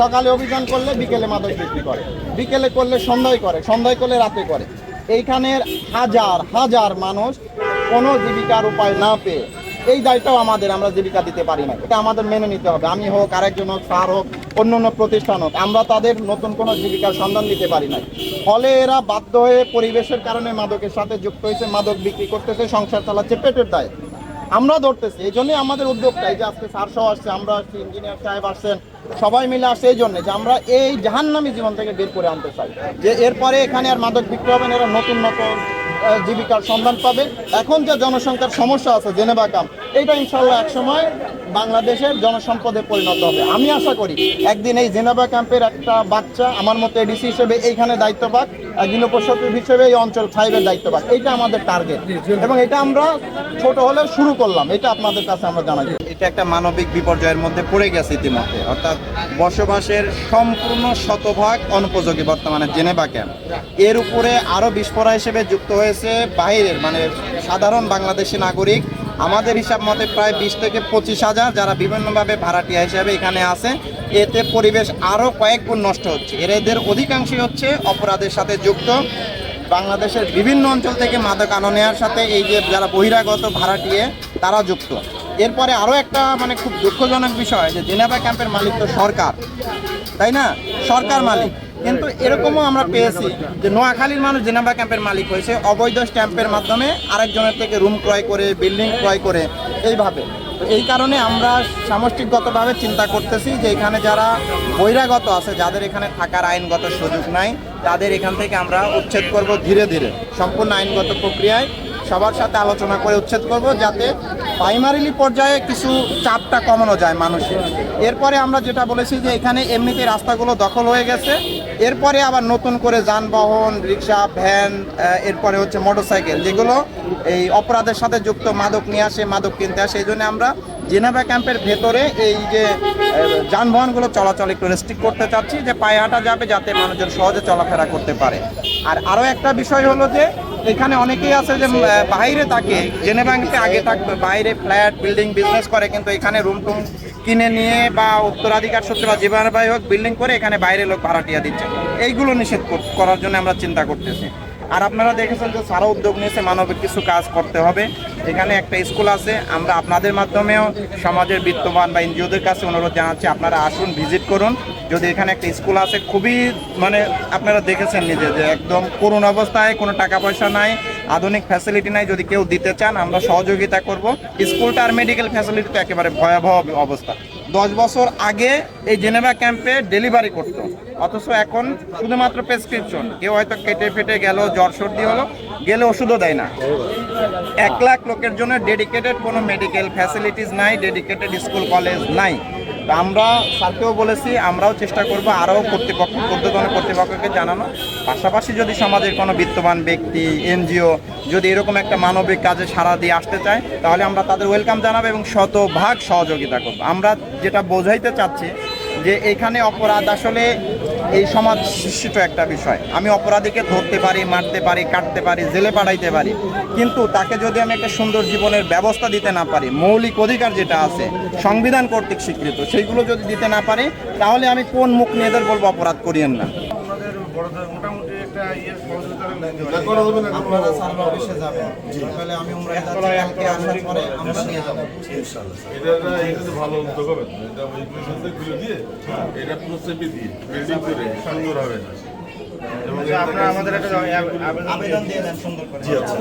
সকালে অভিযান করলে বিকেলে মাদক বিক্রি করে। বিকেলে করলে সন্ধ্যায় করে, সন্ধ্যায় করলে রাতে করে। এইখানের হাজার হাজার মানুষ কোনো জীবিকার উপায় না পেয়ে, এই দায়টাও আমাদের, আমরা জীবিকা দিতে পারি না। এটা আমাদের মেনে নিতে হবে। আমি হোক, আরেকজন হোক, স্যার হোক, অন্য অন্য প্রতিষ্ঠান হোক, আমরা তাদের নতুন কোনো জীবিকার সন্ধান দিতে পারি না। ফলে এরা বাধ্য হয়ে পরিবেশের কারণে মাদকের সাথে যুক্ত হয়েছে, মাদক বিক্রি করতেছে, সংসার চালাচ্ছে, পেটের দায়। আমরা ধরতেছি, এই জন্যই আমাদের উদ্যোগটা এই যে আজকে স্যার সহ আসছে, আমরা আসছি, ইঞ্জিনিয়ার সাহেব আসছেন সবাই মিলে আসে এই জন্য যে আমরা এই জাহান্নামী জীবন থেকে বের করে আনতে চাই। যে এরপরে এখানে আর মাদক বিক্রি হবে এরা নতুন নতুন জীবিকার সন্ধান পাবে। এখন যে জনসংখ্যার সমস্যা আছে, জেনেবা কাম এটা ইনশাল্লাহ একসময় বাংলাদেশের জনসম্পদে পরিণত হবে। আমি আশা করি একদিন এই জেনেভা ক্যাম্পের একটা বাচ্চা আমার মতো এডিসি হিসেবে এইখানে দায়িত্ব পাক একদিন উপসচিব হিসেবে এই অঞ্চল ফাইভের দায়িত্ব পাক এইটা আমাদের টার্গেট এবং এটা আমরা ছোট হলেও শুরু করলাম। এটা আপনাদের কাছে আমরা জানাই। এটা একটা মানবিক বিপর্যয়ের মধ্যে পড়ে গেছে ইতিমধ্যে। অর্থাৎ বসবাসের সম্পূর্ণ শতভাগ অনুপযোগী বর্তমানে জেনেভা ক্যাম্প। এর উপরে আরও বিস্ফোরা হিসেবে যুক্ত হয়েছে বাইরের মানে সাধারণ বাংলাদেশি নাগরিক আমাদের হিসাব মতে প্রায় বিশ থেকে পঁচিশ হাজার যারা বিভিন্নভাবে ভাড়াটিয়া হিসেবে এখানে আছে, এতে পরিবেশ আরও কয়েক গুণ নষ্ট হচ্ছে। এর এদের অধিকাংশই হচ্ছে অপরাধের সাথে যুক্ত। বাংলাদেশের বিভিন্ন অঞ্চল থেকে মাদক আনো নেওয়ার সাথে এই যে যারা বহিরাগত ভাড়াটিয়ে, তারা যুক্ত। এরপরে আরও একটা মানে খুব দুঃখজনক বিষয় যে জেনেভা ক্যাম্পের মালিক তো সরকার। তাই না? সরকার মালিক। কিন্তু এরকমও আমরা পেয়েছি যে নোয়াখালীর মানুষ জেনেভা ক্যাম্পের মালিক হয়েছে, অবৈধ স্ট্যাম্পের মাধ্যমে আরেকজনের থেকে রুম ক্রয় করে, বিল্ডিং ক্রয় করে, এইভাবে। এই কারণে আমরা সামষ্টিকগতভাবে চিন্তা করতেছি যে এখানে যারা বহিরাগত আছে, যাদের এখানে থাকার আইনগত সুযোগ নাই, তাদের এখান থেকে আমরা উচ্ছেদ করব ধীরে ধীরে, সম্পূর্ণ আইনগত প্রক্রিয়ায়। সবার সাথে আলোচনা করে উচ্ছেদ করব যাতে প্রাইমারিলি পর্যায়ে কিছু চাপটা কমানো যায় মানুষের। এরপরে আমরা যেটা বলেছি যে এখানে এমনিতে রাস্তাগুলো দখল হয়ে গেছে। এরপরে আবার নতুন করে যানবাহন, রিক্সা, ভ্যান এরপরে হচ্ছে মোটরসাইকেল যেগুলো এই অপরাধের সাথে যুক্ত মাদক নিয়ে আসে, মাদক কিনতে আসে। এই জন্য আমরা জেনেভা ক্যাম্পের ভেতরে এই যে যানবাহনগুলো চলাচল একটু রেস্ট্রিক্ট করতে চাচ্ছি যে পায়ে হাঁটা যাবে যাতে মানুষজন সহজে চলাফেরা করতে পারে। আর আরও একটা বিষয় হলো যে এখানে অনেকেই আছে যে বাইরে থাকে। জেনে ব্যাংকে আগে থাকবে, বাইরে ফ্ল্যাট, বিল্ডিং, বিজনেস করে, কিন্তু এখানে রুম টুম কিনে নিয়ে বা উত্তরাধিকার সূত্রে বা জীবনবাহী হোক, বিল্ডিং করে এখানে বাইরে লোক ভাড়াটিয়া দিচ্ছে। এইগুলো নিষেধ করার জন্য আমরা চিন্তা করতেছি। আর আপনারা দেখেছেন যে সারা উদ্যোগ নিয়েছে মানবিক কিছু কাজ করতে হবে। এখানে একটা স্কুল আছে, আমরা আপনাদের মাধ্যমেও সমাজের বিত্তবান বা এনজিওদের কাছে অনুরোধ জানাচ্ছি, আপনারা আসুন, ভিজিট করুন। যদি এখানে একটা স্কুল আছে, খুবই মানে আপনারা দেখেছেন নিজে যে একদম করুণ অবস্থায়, কোনো টাকা পয়সা নাই, আধুনিক ফ্যাসিলিটি নাই, যদি কেউ দিতে চান, আমরা সহযোগিতা করব। স্কুলটা আর মেডিকেল ফ্যাসিলিটি তো একেবারে ভয়াবহ অবস্থা। দশ বছর আগে এই জেনেভা ক্যাম্পে ডেলিভারি করত। অথচ এখন শুধুমাত্র প্রেসক্রিপশন। কেউ হয়তো কেটে ফেটে গেল, জ্বর সর্দি হলো, গেলে ওষুধও দেয় না। এক লাখ লোকের জন্য ডেডিকেটেড কোনো মেডিকেল ফ্যাসিলিটিস নাই ডেডিকেটেড স্কুল কলেজ নাই। তো আমরা স্যারকেও বলেছি, আমরাও চেষ্টা করব আরও কর্তৃপক্ষ ঊর্ধ্বতন কর্তৃপক্ষকে জানানো। পাশাপাশি যদি সমাজের কোনো বিত্তবান ব্যক্তি, এনজিও যদি এরকম একটা মানবিক কাজে সাড়া দিয়ে আসতে চায়, তাহলে আমরা তাদের ওয়েলকাম জানাব এবং শতভাগ সহযোগিতা করব। আমরা যেটা বোঝাইতে চাচ্ছি যে এখানে অপরাধ আসলে এই সমাজ সৃষ্টিত একটা বিষয়। আমি অপরাধীকে ধরতে পারি, মারতে পারি, কাটতে পারি, জেলে পাঠাইতে পারি। কিন্তু তাকে যদি আমি একটা সুন্দর জীবনের ব্যবস্থা দিতে না পারি, মৌলিক অধিকার যেটা আছে, সংবিধান কর্তৃক স্বীকৃত, সেইগুলো যদি দিতে না পারি, তাহলে আমি কোন মুখ নিয়ে বলব অপরাধ করিয়েন না আমাদের বড়দের মোটামুটি একটা ইয়ে সহযোগিতা নিতে না করা হবে না আপনারা স্যার অফিসে যাবেন। তাহলে আমি উমরা কালকে আসার পরে আমরা নিয়ে যাব। এটা এটা তো ভালো উদ্যোগ হবে। এটা ওইগুলোর সাথে খুলে দিয়ে এটা পুরো চেপে দিয়ে বিল্ডিং করে সুন্দর হবে এবং আপনারা আমাদের একটা আবেদন আবেদন দিয়ে দেন সুন্দর করে। জি আচ্ছা।